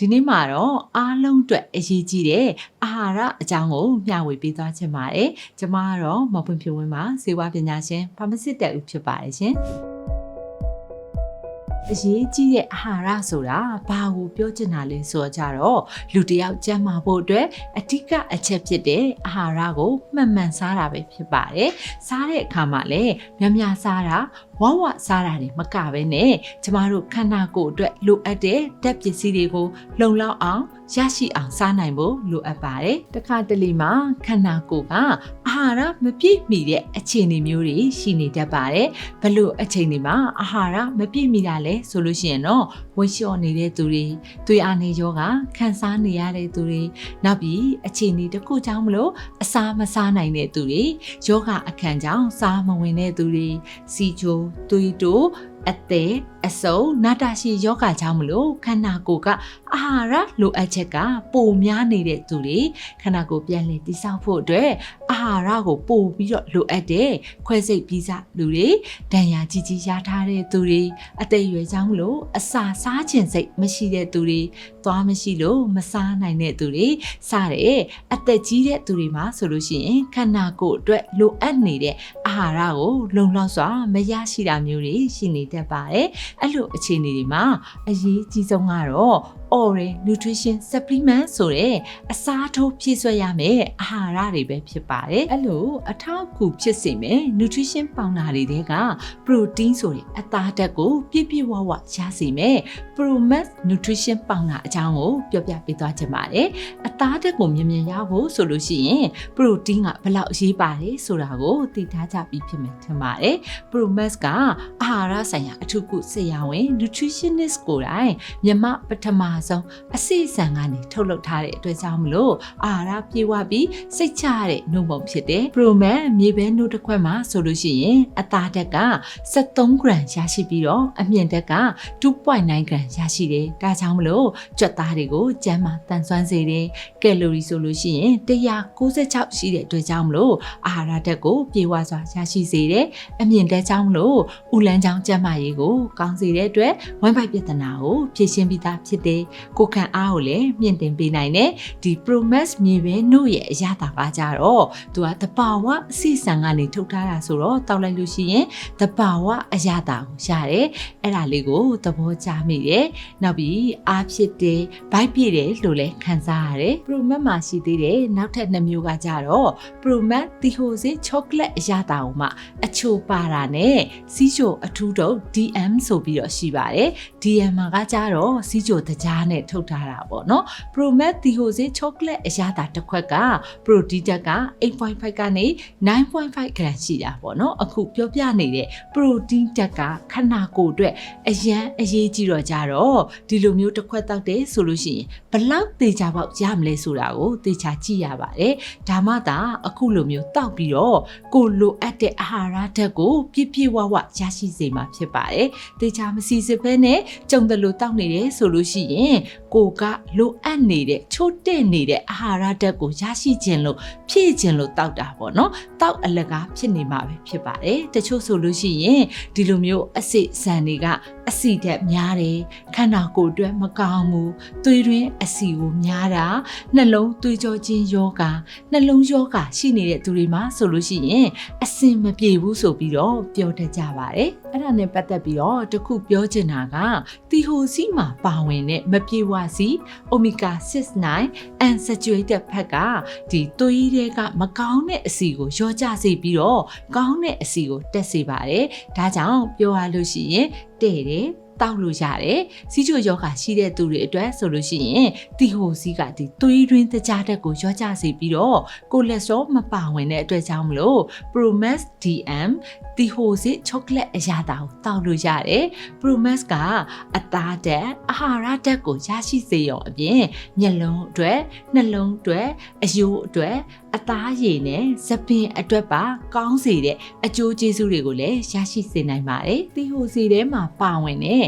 ဒီနေ့မှာတော့အားလုံးအတွက်အရေးကြီးတဲ့အာဟာရအကြောင်းကိုမျှဝေပေးသွားချင်ပါတယ်။ကျွန်မကတော့မပွင့်ဖြူဝင်းပါစေဝါပညာရှင်ဖာမစစ်တက်ဦးဖြစ်ပါတယ်ရှင်။ အရေးကြီးတဲ့အာဟာရဆိုတာဘာကိုပြောချင်တာလဲဆိုတော့ကြတော့လူတစ်ယောက်ကျန်းမာဖို့အတွက်အဓိကအချက်ဖြစ်တဲ့အာဟာရကိုမှန်မှန်စားတာပဲဖြစ်ပါတယ်။စားတဲ့အခါမှာလည်းများများစားတာဝဝစားတာတွေမကဘဲနဲ့ကျမတို့ခန္ဓာကိုယ်အတွက်လိုအပ်တဲ့ဓာတ်ပစ္စည်းတွေကိုလုံလောက်အောင်ရရှိအောင်စားနိုင်ဖို့လိုအပ်ပါတယ်။တစ်ခါတလေမှာခန္ဓာကိုယ်က အာဟာရမပြည့်မီတဲ့အခြေအနေမျိုးတွေရှိနေတတ်ပါတယ်။ဘလို့အချိန်တွေမှာအာဟာရမပြည့်မီတာလဲဆိုလို့ရှိရင်တော့ဝတ်လျှော့နေတဲ့သူတွေသွေးအားနေရောဂါခံစားနေရတဲ့သူတွေနောက်ပြီးအခြေအနေတစ်ခုကြောင့်မလို့အစာမစားနိုင်တဲ့သူတွေယောဂအခန့်ကြောင့်စားမဝင်တဲ့သူတွေစီချိုသွေးတိုးအသက်အစုံနာတာရှိယောဂကြောင့်မလို့ခန္ဓာကိုယ်ကအာဟာရလိုအပ်ချက်ကပိုများနေတဲ့သူတွေခန္ဓာကိုယ်ပြန်လည်တိစောက်ဖို့အတွက် အာဟာရကိုပိုပြီးတော့လိုအပ်တဲ့ခွဲစိတ်ပြီးစားလူတွေဒဏ်ရာကြီးကြီးရထားတဲ့သူတွေအသက်အရွယ်ကြောင့်မလို့အစာစားခြင်းစိတ်မရှိတဲ့သူတွေသွားမရှိလို့မစားနိုင်တဲ့သူတွေစတဲ့အသက်ကြီးတဲ့သူတွေမှာဆိုလို့ရှိရင်ခန္ဓာကိုယ်အတွက်လိုအပ်နေတဲ့အာဟာရကိုလုံလောက်စွာမရရှိတာမျိုးတွေရှိနေတတ်ပါတယ်အဲ့လိုအခြေအနေတွေမှာအရေးကြီးဆုံးကတော့ oral nutrition supplement ဆိုတဲ့အစားထိုးဖြည့်ဆွတ်ရမယ့်အာဟာရတွေပဲဖြစ်ပါတယ်အဲ့လိုအထောက်အကူဖြစ်စေမယ့် nutrition ပေါင်နာတွေတဲက protein ဆိုတဲ့အသားဓာတ်ကိုပြည့်ပြည့်ဝဝရစေမယ့် promax nutrition ပေါင်နာအကြောင်းကိုပြောပြပေးသွားချင်ပါတယ်အသားဓာတ်ကိုမြင်မြင်ရဖို့ဆိုလို့ရှိရင် protein ကဘယ်လောက်အရေးပါတယ်ဆိုတာကိုသိထားကြပြီးဖြစ်မယ်ထင်ပါတယ် promax ကအာဟာရဆိုင်ရာအထူးကုဆရာဝန် nutritionist ကိုယ်တိုင်မြမပထမဆုံးအစိအစံကနေထုတ်လုပ်ထားတဲ့အတွက်ကြောင့်မလို့အာဟာရပြေဝပြီးစိတ်ချရတဲ့နှုတ်ပုံဖြစ်တယ် promax မြေပဲနှုတ်တစ်ခွက်မှာဆိုလို့ရှိရင်အသားဓာတ်က73 gram ရရှိပြီးတော့အမြင့်ဓာတ်က2.9 gram ရရှိတယ်ဒါကြောင့်မလို့ကြွက်သားတွေကိုကျန်းမာတန်ဆွမ်းစေတယ်ကယ်လိုရီဆိုလို့ရှိရင်196ရှိတဲ့အတွက်ကြောင့်မလို့အာဟာရဓာတ်ကိုပြေဝစွာရရှိစေတယ်အမြင့်ဓာတ်ကြောင့်မလို့ဥလန်းချောင်းကျန်းမာရေးကိုကောင်းစေတဲ့အတွက်ဝမ်းပိုက်ပြဿနာကိုဖြေရှင်းပြီးသားဖြစ်တယ်ကိုခံအားကိုလည်းမြင့်တင်ပေးနိုင်တယ်ဒီ Promax မြေပဲနှုတ်ရဲ့အရသာကကြတော့သူကတဘာဝအစီအစံကနေထုတ်ထားတာဆိုတော့တောက်လိုက်လို့ရှိရင်တဘာဝအရသာကိုရတယ်အဲ့ဒါလေးကိုသဘောကျမိတယ်နောက်ပြီးအားဖြစ်တယ်ဗိုက်ပြည့်တယ်လို့လည်းခံစားရတယ် Promax မှာရှိသေးတယ်နောက်ထပ်နှစ်မျိုးကကြတော့ Promax တီဟိုစေချောကလက်အရသာကိုမှအချိုပါတာနဲ့စီးချိုအထူးတော့ DM ဆိုပြီးတော့ရှိပါတယ် DM မှာကကြတော့စီးချိုတကြားနဲ့ထုတ်ထားတာပေါ့နော် Promax တီဟိုစေချောကလက်အရသာတစ်ခွက်က Protein တက်က8.5ကနေ9.5 gram ရှိတာပေါ့နော်အခုပြောပြနေတဲ့ Protein တက်ကခန္ဓာကိုယ်အတွက်အရန်အရေးကြီးတော့ကြတော့ဒီလိုမျိုးတစ်ခွက်တောက်တယ်ဆိုလို့ရှိရင်ဘလောက်သေချာပေါက်ရမလဲဆိုတာကိုသေချာကြည့်ရပါတယ်ဒါမှသာအခုလိုမျိုးတောက်ပြီးတော့ကိုလိုအပ်တဲ့အာဟာရဓာတ်ကိုပြည့်ပြည့်ဝဝရရှိစေမှာဖြစ်ပါတယ်သေချာမစီစစ်ဘဲနဲ့ကြုံတယ်လို့တောက်နေတယ်ဆိုလို့ရှိရင်ကိုကလိုအပ်နေတဲ့ချိုးတဲ့နေတဲ့အာဟာရဓာတ်ကိုရရှိခြင်းလို့ဖြည့်ခြင်းလို့တောက်တာပေါ့နော်တောက်အလကားဖြစ်နေမှာပဲဖြစ်ပါတယ်တချို့ဆိုလို့ရှိရင်ဒီလိုမျိုးအစစ်ဆန်တွေက အဆီဓာတ်များတယ်ခန္ဓာကိုယ်အတွက်မကောင်းဘူးသွေးတွင်းအဆီကိုများတာနှလုံးသွေးကြောခြင်းယောဂနှလုံးယောဂရှိနေတဲ့သူတွေမှာဆိုလို့ရှိရင်အစင်မပြေဘူးဆိုပြီးတော့ပြောတတ်ကြပါတယ်အဲ့ဒါနဲ့ပတ်သက်ပြီးတော့တခုပြောချင်တာကတီဟိုစီမှာပါဝင်တဲ့မပြေဝစီအိုမီဂါ69 unsaturated fat ကဒီသွေးတွေကမကောင်းတဲ့အဆီကိုရောကြစေပြီးတော့ကောင်းတဲ့အဆီကိုတက်စေပါတယ်ဒါကြောင့်ပြောရလို့ရှိရင် တဲ့ တယ်တောက်လို့ရတယ်စီးချိုယောဂရှိတဲ့သူတွေအတွက်ဆိုလို့ရှိရင်တီဟိုစီးကဒီသွေးတွင်းတကြားတက်ကိုရောကြစေပြီးတော့ကိုလက်စထရောမပါဝင်တဲ့အတွက်ကြောင့်မလို့ Promax DM တီဟိုစီချောကလက်အရာတာကိုတောက်လို့ရတယ် Promax ကအသားဓာတ်အာဟာရဓာတ်ကိုရရှိစေရုံအပြင်မျက်လုံးအတွက်နှလုံးအတွက်အယိုးအတွက်အသားရည်နဲ့သပင်အတွက်ပါကောင်းစေတဲ့အကျိုးကျေးဇူးတွေကိုလည်းရရှိစေနိုင်ပါတယ်။တီဟိုစီထဲမှာပါဝင်တဲ့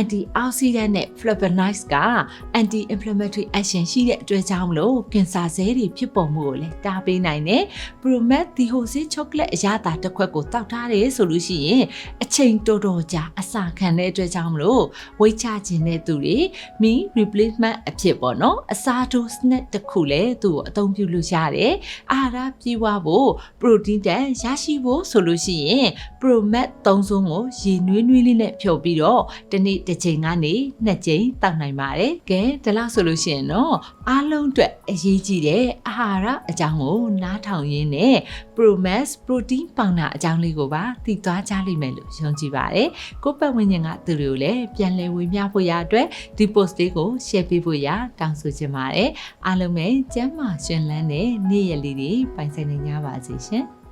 antioxidant နဲ့ flavonoids က anti inflammatory action ရှိတဲ့အတွက်ကြောင့်မလို့ကင်ဆာဆဲတွေဖြစ်ပေါ်မှုကိုလည်းတားပေးနိုင်တယ်။ Promet ဒီဟိုဆေးချောကလက်အရသာတစ်ခွက်ကိုတောက်ထားတယ်ဆိုလို့ရှိရင်အချိန်တော်တော်ကြာအစာခံတဲ့အတွက်ကြောင့်မလို့ဝိတ်ချခြင်းတဲ့သူတွေ meal replacement အဖြစ်ပေါ့နော်အစာတိုး snack တစ်ခုလည်းသူ့ကိုအသုံးပြုလို့ရတယ်။အာဟာရပြည့်ဝဖို့ protein တန်ရရှိဖို့ဆိုလို့ရှိရင် Promet သုံးစုံကိုရေနွေးနွေးလေးနဲ့ဖြုတ်ပြီးတော့တစ်နေ့တစ်ချိန်ကနေနှစ်ချိန်တောက်နိုင်ပါတယ်။ကဲဒါလို့ဆိုလို့ရှိရင်တော့အားလုံးအတွက်အရေးကြီးတဲ့အာဟာရအကြောင်းကိုနားထောင်ရင်းနဲ့ Promax protein powder အကြောင်းလေးကိုပါသိသွားကြလိမ့်မယ်လို့ယုံကြည်ပါတယ်။ကိုယ့်ပတ်ဝန်းကျင်ကသူတွေကိုလည်းပြန်လည်ဝေမျှဖို့ရအတွက်ဒီ post လေးကို share ပေးဖို့ရတောင်းဆိုချင်ပါတယ်။အားလုံးပဲကျမ်းမာရှင်လန်းတဲ့နေ့ရက်လေးတွေပိုင်ဆိုင်နေကြပါစေရှင်။